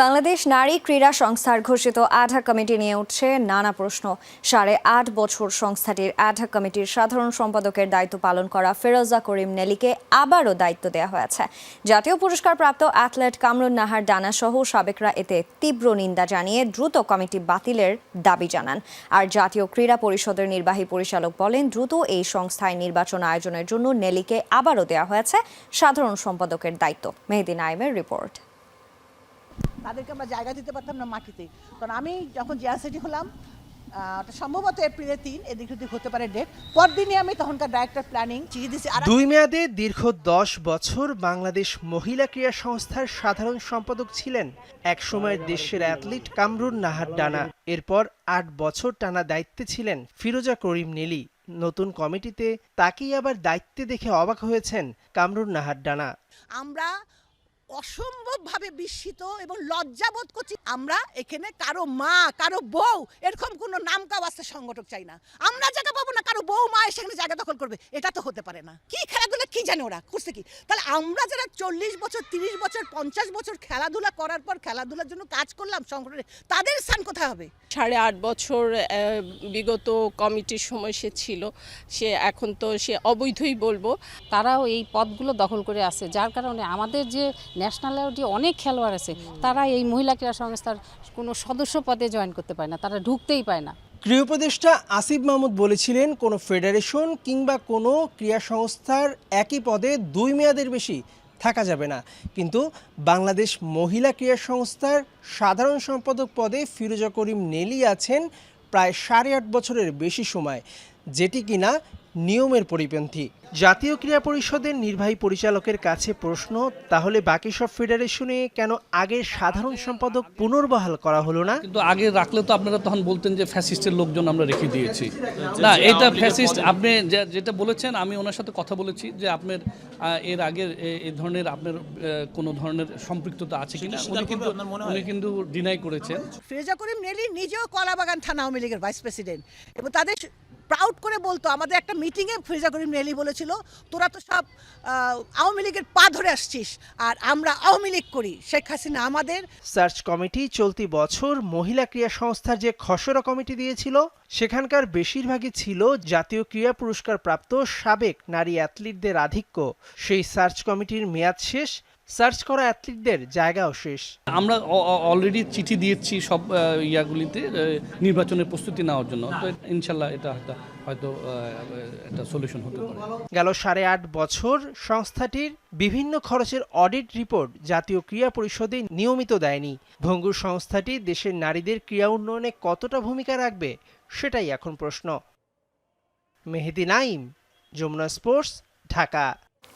বাংলাদেশ নারী ক্রীড়া সংস্থার ঘোষিত অ্যাডহক কমিটি নিয়ে উঠছে নানা প্রশ্ন। সাড়ে আট বছর সংস্থাটির অ্যাডহক কমিটির সাধারণ সম্পাদকের দায়িত্ব পালন করা ফেরোজা করিম নেলিকে আবারও দায়িত্ব দেওয়া হয়েছে। জাতীয় পুরস্কারপ্রাপ্ত অ্যাথলেট কামরুন নাহার ডানা সহ সাবেকরা এতে তীব্র নিন্দা জানিয়ে দ্রুত কমিটি বাতিলের দাবি জানান। আর জাতীয় ক্রীড়া পরিষদের নির্বাহী পরিচালক বলেন, দ্রুত এই সংস্থায় নির্বাচন আয়োজনের জন্য নেলিকে আবারও দেওয়া হয়েছে সাধারণ সম্পাদকের দায়িত্ব। মেহেদি নাইমের রিপোর্ট। তাদেরকে আমরা জায়গা দিতে পারতাম না মাটিতে। কারণ আমি যখন জিয়াসিটি হলাম সম্ভবত এপ্রিলের তিন এদিক ওদিক হতে পারে ডেট পরদিনই আমি তখনকার ডাইরেক্টর প্ল্যানিং চিঠি দিয়েছি দুই মেয়াদে দীর্ঘ দশ বছর বাংলাদেশ মহিলা ক্রীড়া সংস্থার সাধারণ সম্পাদক ছিলেন। একসময়ের দেশের অ্যাথলিট কামরুন নাহার ডানা। এরপর আট বছর টানা দায়িত্বে ছিলেন ফিরোজা করিম নেলি। নতুন কমিটিতে তাকেই আবার দায়িত্বে দেখে অবাক হয়েছেন কামরুন নাহার ডানা। আমরা অসম্ভবভাবে বিস্মিত এবং লজ্জাবোধ করছি। আমরা এখানে কারও মা, কারও বউ, এরকম কোনো নাম কাওয়াস্তে সংগঠক চাই না। আমরা জায়গা পাবো না, কারও বউ মা সেখানে জায়গা দখল করবে। এটা তো হতে পারে না। কি খেলাধুলা কি জানে ওরা? করছে কি? তাহলে আমরা যারা চল্লিশ বছর, তিরিশ বছর, পঞ্চাশ বছর খেলাধুলা করার পর খেলাধুলার জন্য কাজ করলাম সংগঠনে, তাদের স্থান কোথায় হবে? সাড়ে আট বছর বিগত কমিটির সময় সে ছিল, সে এখন তো সে অবৈধই বলব। তারাও এই পদগুলো দখল করে আছে, যার কারণে আমাদের যে ন্যাশনাল লেভেলে অনেক খেলোয়াড় আছে, তারা এই মহিলা ক্রীড়া সংস্থার কোনো সদস্য পদে জয়েন করতে পারে না, তারা ঢুকতেই পায় না। ক্রীড়া উপদেষ্টা আসিফ মাহমুদ বলেছিলেন, কোনো ফেডারেশন কিংবা কোনো ক্রীড়া সংস্থার একই পদে দুই মেয়াদের বেশি থাকা যাবে না। কিন্তু বাংলাদেশ মহিলা ক্রীড়া সংস্থার সাধারণ সম্পাদক পদে ফিরোজা করিম নেলি আছেন প্রায় সাড়ে আট বছরের বেশি সময়। যেটি কিনা নিয়মের পরিপন্থী। জাতীয় ক্রীড়া পরিষদের নির্বাহী পরিচালকের কাছে প্রশ্ন তাহলে বাকি সব ফেডারেশনে কেন আগের সাধারণ সম্পাদক পুনর্বহাল করা হলো না? কিন্তু আগে রাখলে তো আপনারা তখন বলতেন যে ফ্যাসিস্টের লোকজন আমরা রেখে দিয়েছি। না এটা ফ্যাসিস্ট আপনি যেটা বলেছেন আমি ওনার সাথে কথা বলেছি যে আপনার এর আগের এই ধরনের আপনার কোনো ধরনের সম্পৃক্ততা আছে কিনা উনি কিন্তু উনি কিন্তু ডিনাই করেছেন। ফিরোজা করিম নেলি নিজেও কলাবাগান থানা আওয়ামী লীগের ভাইস প্রেসিডেন্ট। এবং তাদের প্রাউড করে বলতো, আমাদের একটা মিটিংয়ে ফিরোজা করিম নেলি বলেছিল, তোরা তো সব আওয়ামী লীগের পা ধরে আসছিস, আর আমরা আওয়ামী লীগ করি, শেখ হাসিনা আমাদের সার্চ কমিটি চলতি বছর মহিলা ক্রীড়া সংস্থার যে খসড়া কমিটি দিয়েছিল, সেখানকার বেশিরভাগই ছিল জাতীয় ক্রীড়া পুরস্কার প্রাপ্ত সাবেক নারী অ্যাথলিটদের আধিক্য। সেই সার্চ কমিটির মেয়াদ শেষ সার্চ করা অ্যাথলিটদের জায়গাও শেষ। আমরা অলরেডি চিঠি দিয়েছি সব ইয়াগুলিতে নির্বাচনের প্রস্তুতি নেওয়ার জন্য। তো ইনশাল্লাহ এটা হয়তো হয়তো একটা সলিউশন হতে পারে। গেল সাড়ে আট বছর সংস্থাটির বিভিন্ন খরচের অডিট রিপোর্ট জাতীয় ক্রীড়া পরিষদে নিয়মিত দেয়নি। ভঙ্গুর সংস্থাটি দেশের নারীদের ক্রীড়া উন্নয়নে কতটা ভূমিকা রাখবে সেটাই এখন প্রশ্ন। মেহেদি নাইম যমুনা স্পোর্টস ঢাকা।